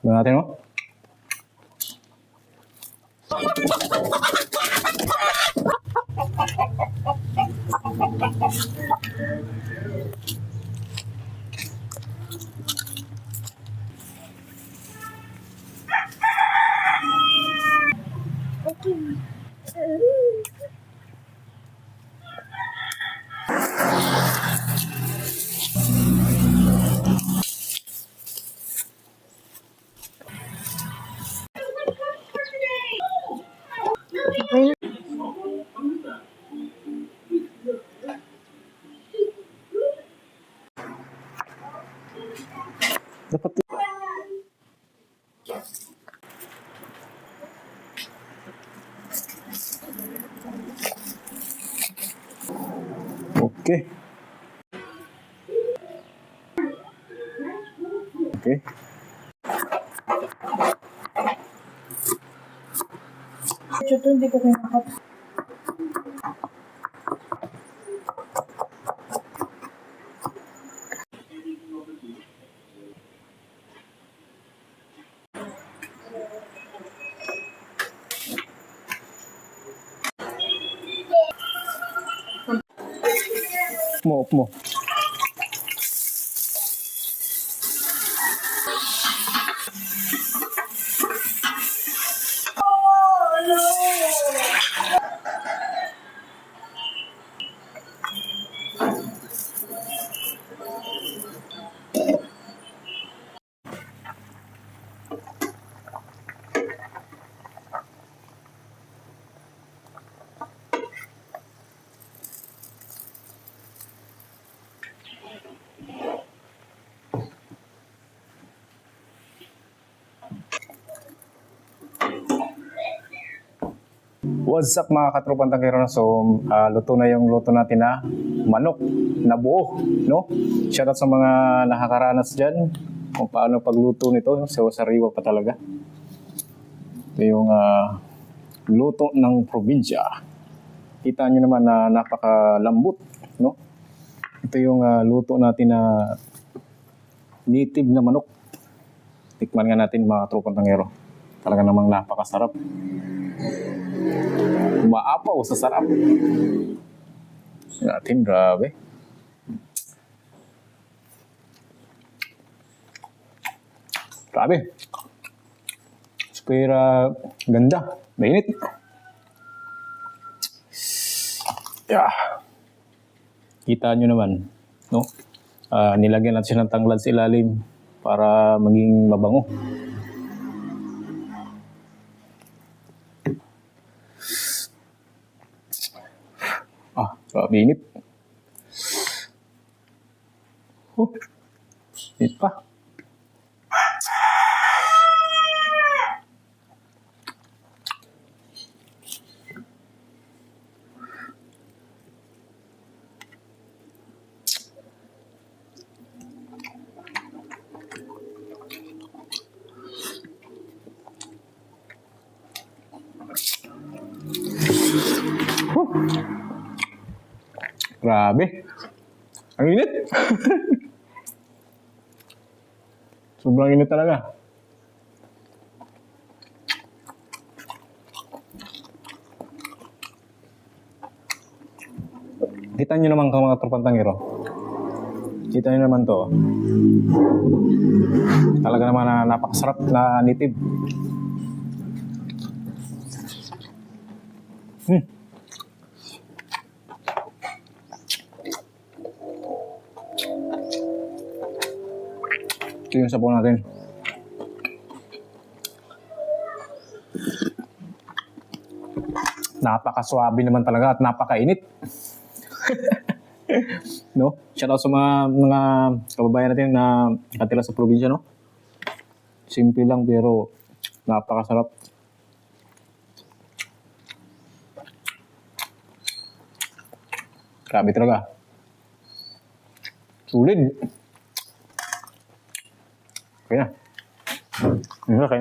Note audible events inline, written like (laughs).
Tignan natin, oh. Dapat Okay. Okay. Ito hindi ko もうも What's up mga katropang tangkero? So, ah, luto na yung luto natin na manok na buo, no? Shoutout sa mga nakakaranas dyan kung paano pagluto nito. So, sariwa pa talaga. Ito yung ah, luto ng probinsya. Kita nyo naman na napakalambot, no? Ito yung ah, luto natin na native na manok. Tikman nga natin mga katropang tangkero. Talaga namang napakasarap umaapaw sa sarap. Natin, grabe. Grabe. Spera, ganda. Mainit. Yeah. Kita nyo naman, no? Ah, nilagyan natin siya ng tanglad sa ilalim para maging mabango. Ah, grabe init. Oh, init pa. Grabe. Ang init. (laughs) Sobrang init talaga. Kita nyo naman ka mga tropang tangero. Kita nyo naman to. Talaga naman na napakasarap na native. Hmm. Ito yung sabaw natin. Napakaswabe naman talaga at napakainit. (laughs) no? Shoutout sa mga, mga kababayan natin na nakatira sa probinsya, no? Simple lang pero napakasarap. Grabe talaga. Sulit. Na, kaya.